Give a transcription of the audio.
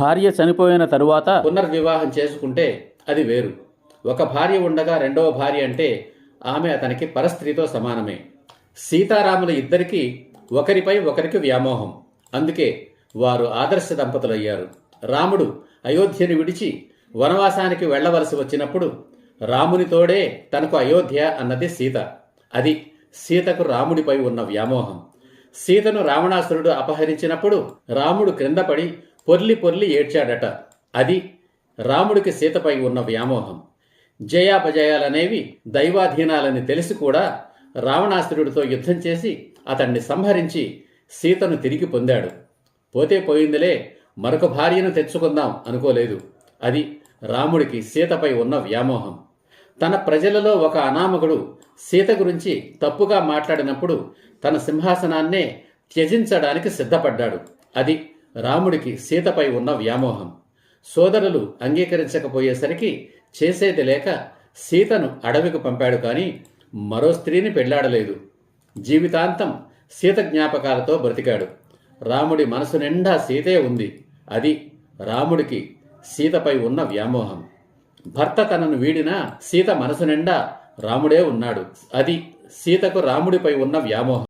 భార్య చనిపోయిన తరువాత పునర్వివాహం చేసుకుంటే అది వేరు. ఒక భార్య ఉండగా రెండవ భార్య అంటే ఆమె అతనికి పరస్త్రీతో సమానమే. సీతారాముల ఇద్దరికీ ఒకరిపై ఒకరికి వ్యామోహం. అందుకే వారు ఆదర్శ దంపతులయ్యారు. రాముడు అయోధ్యను విడిచి వనవాసానికి వెళ్ళవలసి వచ్చినప్పుడు రాముని తోడే తనకు అయోధ్య అన్నది సీత. అది సీతకు రాముడిపై ఉన్న వ్యామోహం. సీతను రావణాసురుడు అపహరించినప్పుడు రాముడు క్రిందపడి పొర్లి ఏడ్చాడట. అది రాముడికి సీతపై ఉన్న వ్యామోహం. జయాపజయాలనేవి దైవాధీనాలని తెలిసి కూడా రావణాసురుడితో యుద్ధం చేసి అతన్ని సంహరించి సీతను తిరిగి పొందాడు. పోతే పోయిందిలే మరొక భార్యను తెచ్చుకుందాం అనుకోలేదు. అది రాముడికి సీతపై ఉన్న వ్యామోహం. తన ప్రజలలో ఒక అనామకుడు సీత గురించి తప్పుగా మాట్లాడినప్పుడు తన సింహాసనాన్నే త్యజించడానికి సిద్ధపడ్డాడు. అది రాముడికి సీతపై ఉన్న వ్యామోహం. సోదరులు అంగీకరించకపోయేసరికి చేసేది లేక సీతను అడవికి పంపాడు కానీ మరో స్త్రీని పెళ్ళాడలేదు. జీవితాంతం సీత జ్ఞాపకాలతో బ్రతికాడు. రాముడి మనసు నిండా సీతే ఉంది. అది రాముడికి సీతపై ఉన్న వ్యామోహం. భర్త తనను వీడినా సీత మనసు నిండా రాముడే ఉన్నాడు. అది సీతకు రాముడిపై ఉన్న వ్యామోహం.